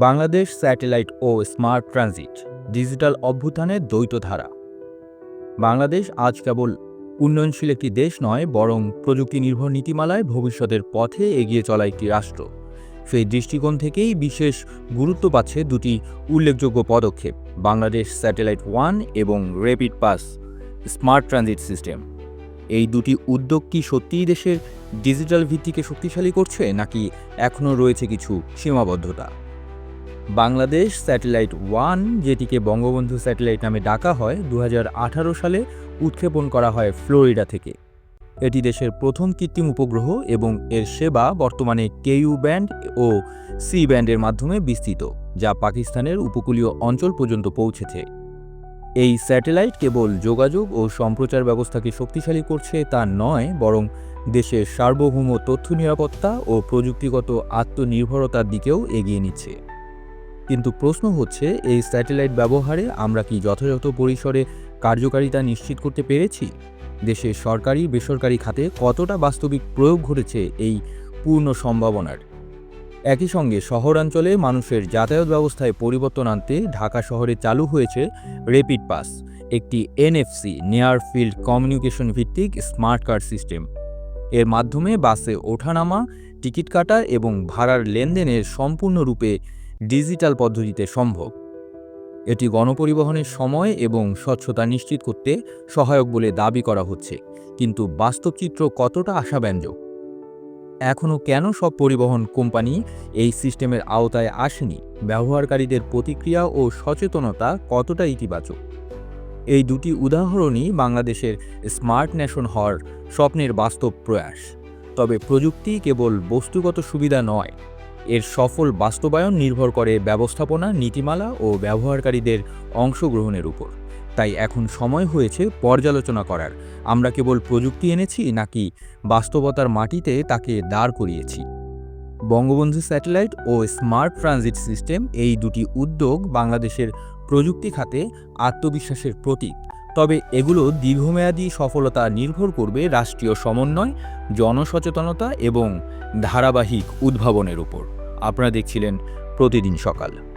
Bangladesh satellite ও smart transit, digital অভ্যুত্থানের দ্বৈত ধারা বাংলাদেশ আজ কেবল উন্নয়নশীল একটি দেশ নয়, বরং প্রযুক্তি নির্ভর নীতিমালায় ভবিষ্যতের পথে এগিয়ে চলা একটি রাষ্ট্র। সেই দৃষ্টিকোণ থেকেই বিশেষ গুরুত্ব পাচ্ছে দুটি উল্লেখযোগ্য পদক্ষেপ, বাংলাদেশ স্যাটেলাইট ওয়ান এবং rapid pass smart transit system. এই দুটি উদ্যোগ কি সত্যিই দেশের ডিজিটাল ভিত্তিকে শক্তিশালী করছে, নাকি এখনও রয়েছে কিছু সীমাবদ্ধতা? বাংলাদেশ স্যাটেলাইট ওয়ান, যেটিকে বঙ্গবন্ধু স্যাটেলাইট নামে ডাকা হয় দু হাজার আঠারো সালে উৎক্ষেপণ করা হয় ফ্লোরিডা থেকে। এটি দেশের প্রথম কৃত্রিম উপগ্রহ এবং এর সেবা বর্তমানে কেইউ ব্যান্ড ও সি ব্যান্ডের মাধ্যমে বিস্তৃত, যা পাকিস্তানের উপকূলীয় অঞ্চল পর্যন্ত পৌঁছেছে। এই স্যাটেলাইট কেবল যোগাযোগ ও সম্প্রচার ব্যবস্থাকে শক্তিশালী করছে তা নয়, বরং দেশের সার্বভৌম তথ্য নিরাপত্তা ও প্রযুক্তিগত আত্মনির্ভরতার দিকেও এগিয়ে নিচ্ছে। কিন্তু প্রশ্ন হচ্ছে, এই স্যাটেলাইট ব্যবহারে আমরা কি যথাযথ পরিসরে কার্যকারিতা নিশ্চিত করতে পেরেছি? দেশের সরকারি, বেসরকারি খাতে কতটা বাস্তবিক প্রয়োগ ঘটেছে এই পূর্ণ সম্ভাবনার? একই সঙ্গে শহরাঞ্চলে মানুষের যাতায়াত ব্যবস্থায় পরিবর্তন আনতে ঢাকা শহরে চালু হয়েছে রেপিড পাস একটি এনএফসি, নিয়ার ফিল্ড কমিউনিকেশন ভিত্তিক স্মার্ট কার্ড সিস্টেম। এর মাধ্যমে বাসে ওঠানামা, টিকিট কাটা এবং ভাড়ার লেনদেনের সম্পূর্ণরূপে ডিজিটাল পদ্ধতিতে সম্ভব। এটি গণপরিবহনের সময় এবং স্বচ্ছতা নিশ্চিত করতে সহায়ক বলে দাবি করা হচ্ছে, কিন্তু বাস্তব চিত্র কতটা আশাব্যঞ্জক? এখনও কেন সব পরিবহন কোম্পানি এই সিস্টেমের আওতায় আসেনি? ব্যবহারকারীদের প্রতিক্রিয়া ও সচেতনতা কতটা ইতিবাচক? এই দুটি উদাহরণই বাংলাদেশের স্মার্ট ন্যাশন হওয়ার স্বপ্নের বাস্তব প্রয়াস। তবে প্রযুক্তি কেবল বস্তুগত সুবিধা নয় এর সফল বাস্তবায়ন নির্ভর করে ব্যবস্থাপনা, নীতিমালা ও ব্যবহারকারীদের অংশগ্রহণের উপর। তাই এখন সময় হয়েছে পর্যালোচনা করার। আমরা কেবল প্রযুক্তি এনেছি নাকি বাস্তবতার মাটিতে তাকে দাঁড় করিয়েছি। বঙ্গবন্ধু স্যাটেলাইট ও স্মার্ট ট্রানজিট সিস্টেম এই দুটি উদ্যোগ বাংলাদেশের প্রযুক্তি খাতে আত্মবিশ্বাসের প্রতীক। তবে এগুলো দীর্ঘমেয়াদী সফলতা নির্ভর করবে রাষ্ট্রীয় সমন্বয়, জনসচেতনতা এবং ধারাবাহিক উদ্ভাবনের উপর। আপনারা দেখছিলেন প্রতিদিন সকাল।